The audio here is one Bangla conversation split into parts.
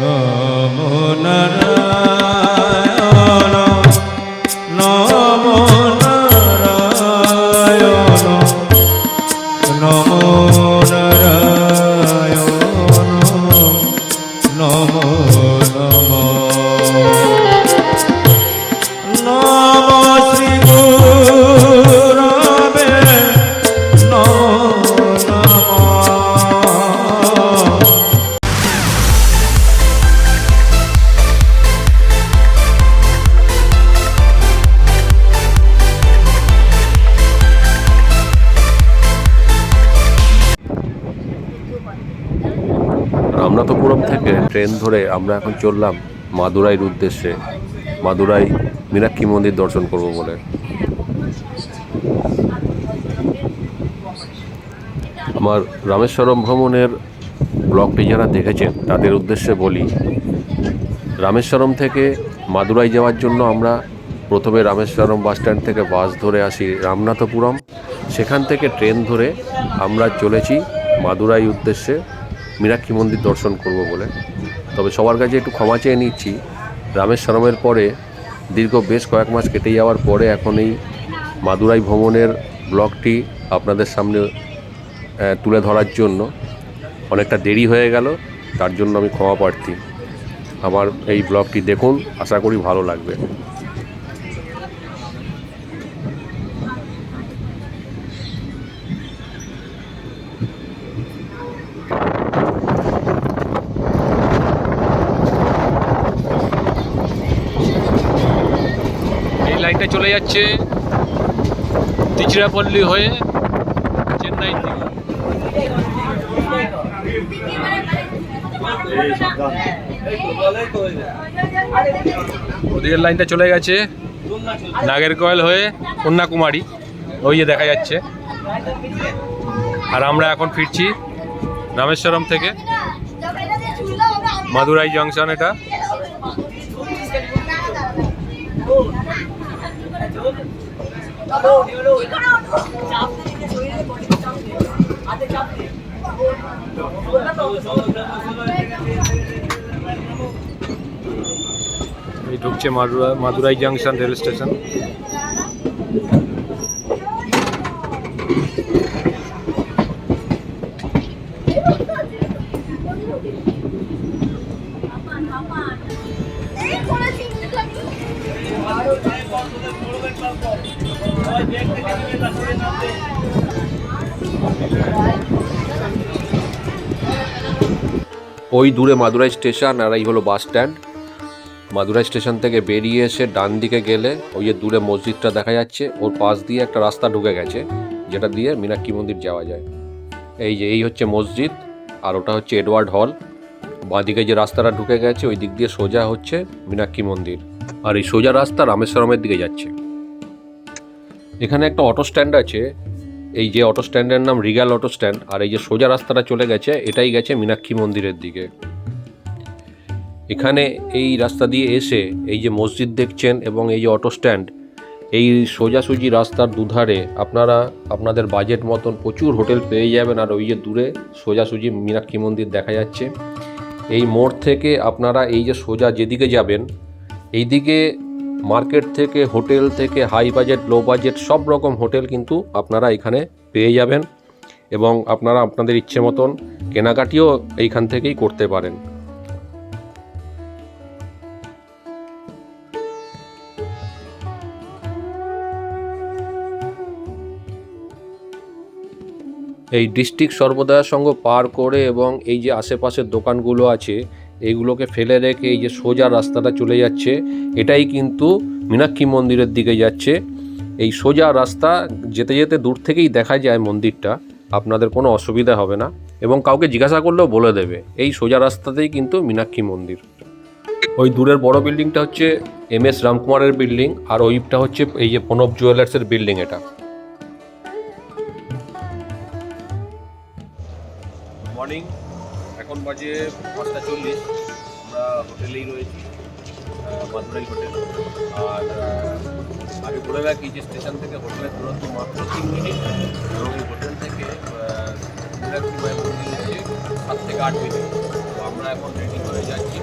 নমো ট্রেন ধরে আমরা এখন চললাম মাদুরাইয়ের উদ্দেশ্যে। মাদুরাই মীনাক্ষী মন্দির দর্শন করব বলে। আমার রামেশ্বরম ভ্রমণের ব্লগটি যারা দেখেছেন, তাদের উদ্দেশ্যে বলি, রামেশ্বরম থেকে মাদুরাই যাওয়ার জন্য আমরা প্রথমে রামেশ্বরম বাস স্ট্যান্ড থেকে বাস ধরে আসি রামনাথপুরম। সেখান থেকে ট্রেন ধরে আমরা চলেছি মাদুরাই উদ্দেশ্যে মীনাক্ষী মন্দির দর্শন করব বলে। তবে সবার কাছে একটু ক্ষমা চেয়ে নিচ্ছি। রামেশ্বরমের পরে দীর্ঘ বেশ কয়েক মাস কেটে যাওয়ার পরে এখন এই মাদুরাই ভ্রমণের ব্লগটি আপনাদের সামনে তুলে ধরার জন্য অনেকটা দেরি হয়ে গেল, তার জন্য আমি ক্ষমা প্রার্থী। আমার এই ব্লগটি দেখুন, আশা করি ভালো লাগবে। এই চলে যাচ্ছে তিচিরাপল্লী হয়ে চেন্নাই ওদিকের লাইনটা চলে গেছে নাগেরকয়েল হয়ে কন্যাকুমারী, ওই দেখা যাচ্ছে। আর আমরা এখন ফিরছি রামেশ্বরম থেকে, মাদুরাই জংশন এটা। ঢুকছে Madura Madurai junction rail station ওই দূরে মাদুরাই স্টেশন আর এই হলো বাস স্ট্যান্ড। মাদুরাই স্টেশন থেকে বেরিয়ে এসে ডান দিকে গেলে ওই যে দূরে মসজিদটা দেখা যাচ্ছে, ওর পাশ দিয়ে একটা রাস্তা ঢুকে গেছে, যেটা দিয়ে মীনাক্ষী মন্দির যাওয়া যায়। এই যে, এই হচ্ছে মসজিদ আর ওটা হচ্ছে এডওয়ার্ড হল। বাঁদিকে যে রাস্তাটা ঢুকে গেছে, ওই দিক দিয়ে সোজা হচ্ছে মীনাক্ষী মন্দির। আর এই সোজা রাস্তা রামেশ্বরমের দিকে যাচ্ছে। এখানে একটা অটো স্ট্যান্ড আছে, এই যে অটো স্ট্যান্ডের নাম রিগাল অটো স্ট্যান্ড, আর এই যে সোজা রাস্তাটা চলে গেছে, এটাই গেছে মীনাক্ষী মন্দিরের দিকে। এখানে এই রাস্তা দিয়ে এসে এই যে মসজিদ দেখছেন এবং এই যে অটো স্ট্যান্ড, এই সোজাসুজি রাস্তার দুধারে আপনারা, আপনাদের বাজেট মতন প্রচুর হোটেল পেয়ে যাবেন, আর ওই যে দূরে সোজাসুজি মীনাক্ষী মন্দির দেখা যাচ্ছে। এই মোড় থেকে আপনারা এই যে সোজা যেদিকে যাবেন, এইদিকে মার্কেট থেকে, হোটেল থেকে হাই বাজেট লো বাজেট সব রকম হোটেল কিন্তু আপনারা এখানে পেয়ে যাবেন এবং আপনারা আপনাদের ইচ্ছে মতন কেনাকাটিও এইখান থেকেই করতে পারেন। এই ডিস্ট্রিক্ট সর্বদয়া সংঘ পার করে এবং এই যে আশেপাশের দোকানগুলো আছে এইগুলোকে ফেলে রেখে এই যে সোজা রাস্তাটা চলে যাচ্ছে, এটাই কিন্তু মীনাক্ষী মন্দিরের দিকে যাচ্ছে। এই সোজা রাস্তা যেতে যেতে দূর থেকেই দেখা যায় মন্দিরটা, আপনাদের কোনো অসুবিধা হবে না এবং কাউকে জিজ্ঞাসা করলেও বলে দেবে, এই সোজা রাস্তাতেই কিন্তু মীনাক্ষী মন্দির। ওই দূরের বড় বিল্ডিংটা হচ্ছে এম এস রামকুমারের বিল্ডিং, আর ওইটা হচ্ছে এই যে প্রণব জুয়েলার্সের বিল্ডিং এটা। মর্নিং বাজে পাঁচটা চল্লিশ। আমরা হোটেলেই রয়েছি মাদুরাই হোটেল। আর আগে বলে রাখি যে স্টেশন থেকে হোটেলের দূরত্ব মাত্র তিন মিনিট। এবং হোটেল থেকে মায়ের মন্দির হচ্ছে সাত থেকে আট মিনিট। তো আমরা এখন রেডি হয়ে যাচ্ছি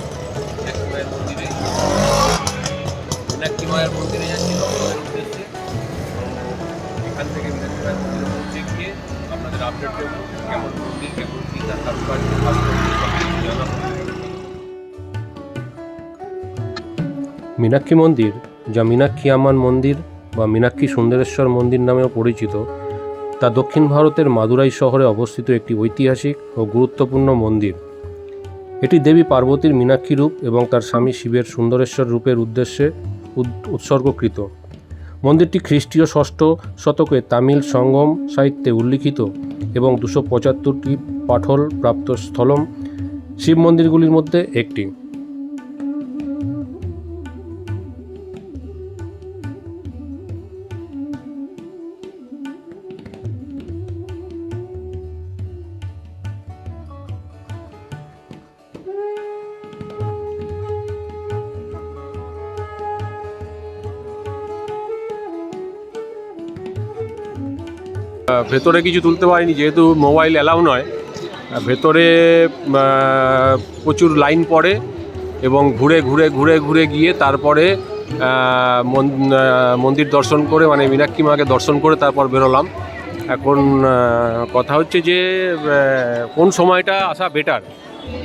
মায়ের মন্দিরে। মায়ের মন্দিরে যাচ্ছি দর্শনের উদ্দেশ্যে। এখান থেকে মায়ের মন্দিরে পৌঁছে গিয়ে আপনাদের আপডেট দেবো কেমন মন্দির, কেমন কী, তার কারুকার্য মীনাক্ষী মন্দির, যা মীনাক্ষী আমান মন্দির বা মীনাক্ষী সুন্দরেশ্বর মন্দির নামেও পরিচিত, তা দক্ষিণ ভারতের মাদুরাই শহরে অবস্থিত একটি ঐতিহাসিক ও গুরুত্বপূর্ণ মন্দির। এটি দেবী পার্বতীর মীনাক্ষী রূপ এবং তার স্বামী শিবের সুন্দরেশ্বর রূপের উদ্দেশ্যে উদ- উৎসর্গকৃত। মন্দিরটি খ্রিস্টীয় ষষ্ঠ শতকে তামিল সঙ্গম সাহিত্যে উল্লিখিত এবং দুশো পঁচাত্তরটি পাঠল প্রাপ্ত স্থলম শিব মন্দিরগুলির মধ্যে একটি। ভেতরে কিছু তুলতে পারিনি যেহেতু মোবাইল অ্যালাউ নয়। ভেতরে প্রচুর লাইন পড়ে এবং ঘুরে ঘুরে ঘুরে ঘুরে গিয়ে তারপরে মন- মন্দির দর্শন করে মানে মীনাক্ষী মাকে দর্শন করে তারপর বেরোলাম। এখন কথা হচ্ছে যে কোন সময়টা আসা বেটার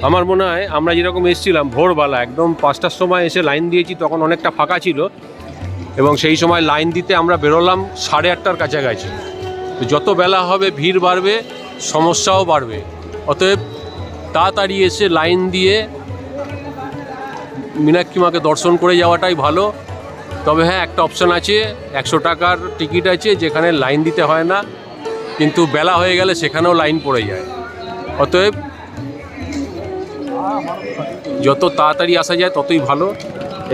আমার মনে হয় আমরা যেরকম এসেছিলাম ভোরবেলা, একদম পাঁচটার সময় এসে লাইন দিয়েছি, তখন অনেকটা ফাঁকা ছিল। এবং সেই সময় লাইন দিতে আমরা বেরোলাম সাড়ে আটটার কাছাকাছি। যত বেলা হবে, ভিড় বাড়বে, সমস্যাও বাড়বে। অতএব তাড়াতাড়ি এসে লাইন দিয়ে মীনাক্ষী মাকে দর্শন করে যাওয়াটাই ভালো। তবে হ্যাঁ একটা অপশান আছে, একশো টাকার টিকিট আছে যেখানে লাইন দিতে হয় না, কিন্তু বেলা হয়ে গেলে সেখানেও লাইন পড়ে যায়। অতএব যত তাড়াতাড়ি আসা যায় ততই ভালো।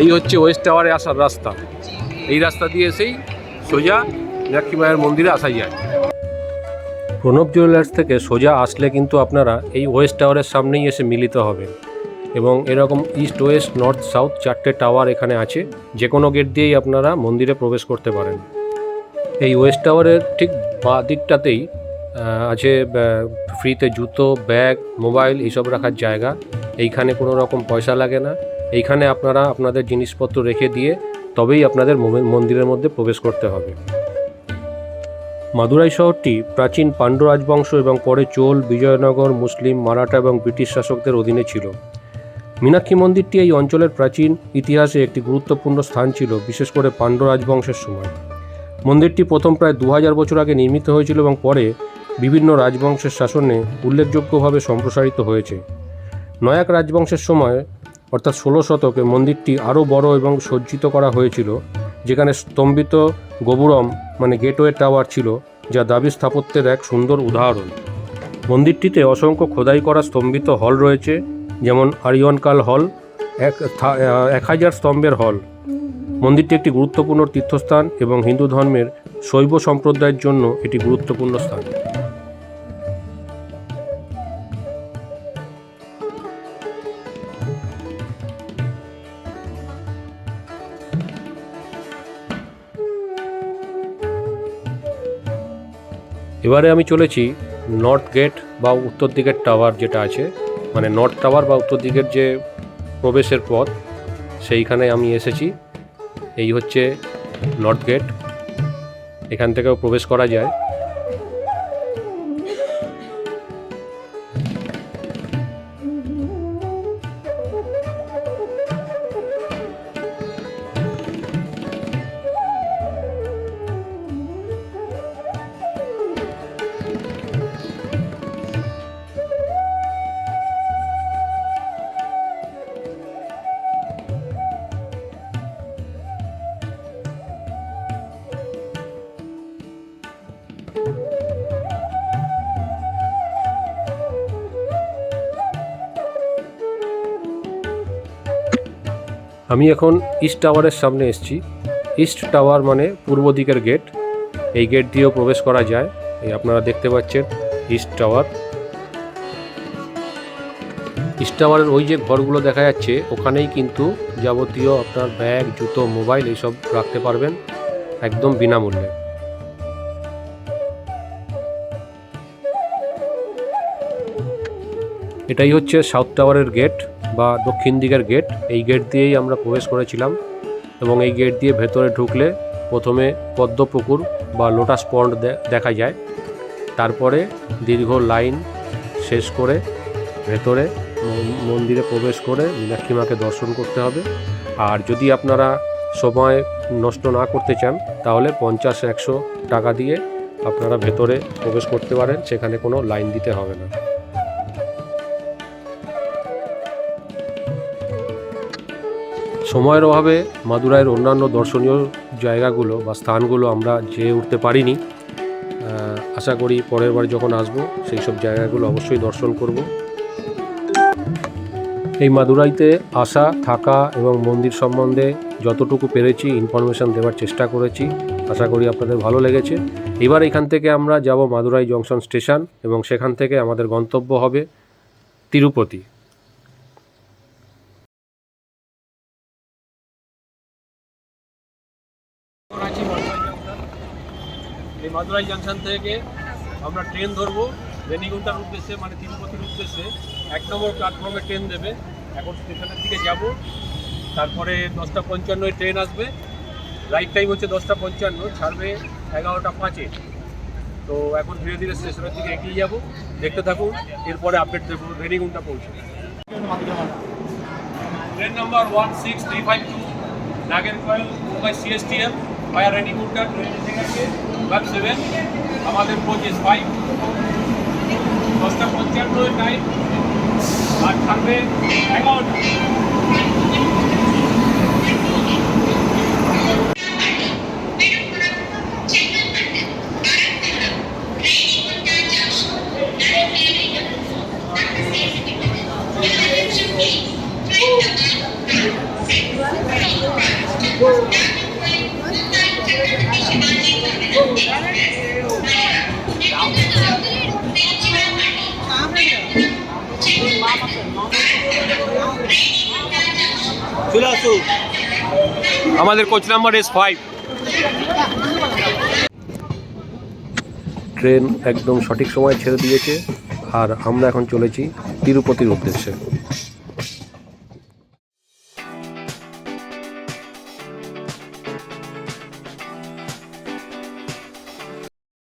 এই হচ্ছে ওয়েস্ট টাওয়ারে আসার রাস্তা। এই রাস্তা দিয়ে এসেই সোজা মীনাক্ষী মায়ের মন্দিরে আসা যায়। প্রণব জুয়েলার্স থেকে সোজা আসলে কিন্তু আপনারা এই ওয়েস্ট টাওয়ারের সামনেই এসে মিলিত হবেন। এবং এরকম ইস্ট ওয়েস্ট, নর্থ সাউথ চারটে টাওয়ার এখানে আছে যে কোনো গেট দিয়েই আপনারা মন্দিরে প্রবেশ করতে পারেন। এই ওয়েস্ট টাওয়ারের ঠিক বাঁ দিকটাতেই আছে ফ্রিতে জুতো, ব্যাগ, মোবাইল এইসব রাখার জায়গা। এইখানে কোনো রকম পয়সা লাগে না। এইখানে আপনারা আপনাদের জিনিসপত্র রেখে দিয়ে তবেই আপনাদের মন্দিরের মধ্যে প্রবেশ করতে হবে। মাদুরাই শহরটি প্রাচীন পাণ্ড্য রাজবংশ এবং পরে চোল, বিজয়নগর, মুসলিম, মারাঠা এবং ব্রিটিশ শাসকদের অধীনে ছিল। মীনাক্ষী মন্দিরটি এই অঞ্চলের প্রাচীন ইতিহাসে একটি গুরুত্বপূর্ণ স্থান ছিল, বিশেষ করে পাণ্ড্য রাজবংশের সময়। মন্দিরটি প্রথম প্রায় দু হাজার বছর আগে নির্মিত হয়েছিল এবং পরে বিভিন্ন রাজবংশের শাসনে উল্লেখযোগ্যভাবে সম্প্রসারিত হয়েছে। নয়াক রাজবংশের সময়, অর্থাৎ ষোলো শতকে, মন্দিরটি আরও বড় এবং সজ্জিত করা হয়েছিল, যেখানে স্তম্ভিত গোবুরম মানে গেটওয়ে টাওয়ার ছিল, যা দাবি স্থাপত্যের এক সুন্দর উদাহরণ। মন্দিরটিতে অসংখ্য খোদাই করা স্তম্ভিত হল রয়েছে, যেমন আরিয়নকাল হল, এক এক হাজার স্তম্ভের হল। মন্দিরটি একটি গুরুত্বপূর্ণ তীর্থস্থান এবং হিন্দু ধর্মের শৈব সম্প্রদায়ের জন্য এটি গুরুত্বপূর্ণ স্থান। এবারে আমি চলেছি নর্থ গেট বা উত্তর দিকের টাওয়ার যেটা আছে মানে নর্থ টাওয়ার বা উত্তর দিকের যে প্রবেশের পথ, সেইখানে আমি এসেছি। এই হচ্ছে নর্থ গেট এখান থেকেও প্রবেশ করা যায়। আমি এখন ইস্ট টাওয়ারের সামনে এসেছি। ইস্ট টাওয়ার মানে পূর্ব দিকের গেট এই গেট দিয়েও প্রবেশ করা যায়। এই আপনারা দেখতে পাচ্ছেন ইস্ট টাওয়ার ইস্ট টাওয়ারের ওই যে ঘরগুলো দেখা যাচ্ছে, ওখানেই কিন্তু যাবতীয় আপনার ব্যাগ, জুতো, মোবাইল এইসব রাখতে পারবেন একদম বিনামূল্যে। এটাই হচ্ছে সাউথ টাওয়ারের গেট বা দক্ষিণ দিকের গেট এই গেট দিয়েই আমরা প্রবেশ করেছিলাম এবং এই গেট দিয়ে ভেতরে ঢুকলে প্রথমে পদ্মপুকুর বা লোটাস পন্ড দেখা যায়। তারপরে দীর্ঘ লাইন শেষ করে ভেতরে মন্দিরে প্রবেশ করে মীনাক্ষী মাকে দর্শন করতে হবে। আর যদি আপনারা সময় নষ্ট না করতে চান, তাহলে পঞ্চাশ, একশো টাকা দিয়ে আপনারা ভেতরে প্রবেশ করতে পারেন, সেখানে কোনো লাইন দিতে হবে না। সময়ের অভাবে মাদুরাইয়ের অন্যান্য দর্শনীয় জায়গাগুলো বা স্থানগুলো আমরা যেয়ে উঠতে পারিনি। আশা করি পরের বার যখন আসব, সেই সব জায়গাগুলো অবশ্যই দর্শন করব। এই মাদুরাইতে আসা, থাকা এবং মন্দির সম্বন্ধে যতটুকু পেরেছি ইনফরমেশান দেওয়ার চেষ্টা করেছি। আশা করি আপনাদের ভালো লেগেছে। এবার এখান থেকে আমরা যাব মাদুরাই জংশন স্টেশন এবং সেখান থেকে আমাদের গন্তব্য হবে তিরুপতি। এই মাদুরাই জাংশন থেকে আমরা ট্রেন ধরবো। রেনিগুন্টার উদ্দেশ্যে মানে তিরুপতির উদ্দেশ্যে এক নম্বর প্ল্যাটফর্মে ট্রেন দেবে। এখন স্টেশনের দিকে যাব। তারপরে দশটা পঞ্চান্নয় ট্রেন আসবে। রাইট টাইম হচ্ছে দশটা পঞ্চান্ন, ছাড়বে এগারোটা পাঁচে। তো এখন ধীরে ধীরে স্টেশনের দিকে এগিয়ে যাব। দেখতে থাকুন, এরপরে আপডেট দেবো রেনিগুন্টা পৌঁছে। Train number one six three five two Nagercoil Mumbai CSTM via ready train web seven আমাদের পঁচিশ ফাইভ দশটা পঞ্চান্ন টাইম আর থাকবে এগারোটা। আমাদের coach number S five train একদম সঠিক সময় ছেড়ে দিয়েছে, আর আমরা এখন চলেছি তিরুপতির উদ্দেশ্যে।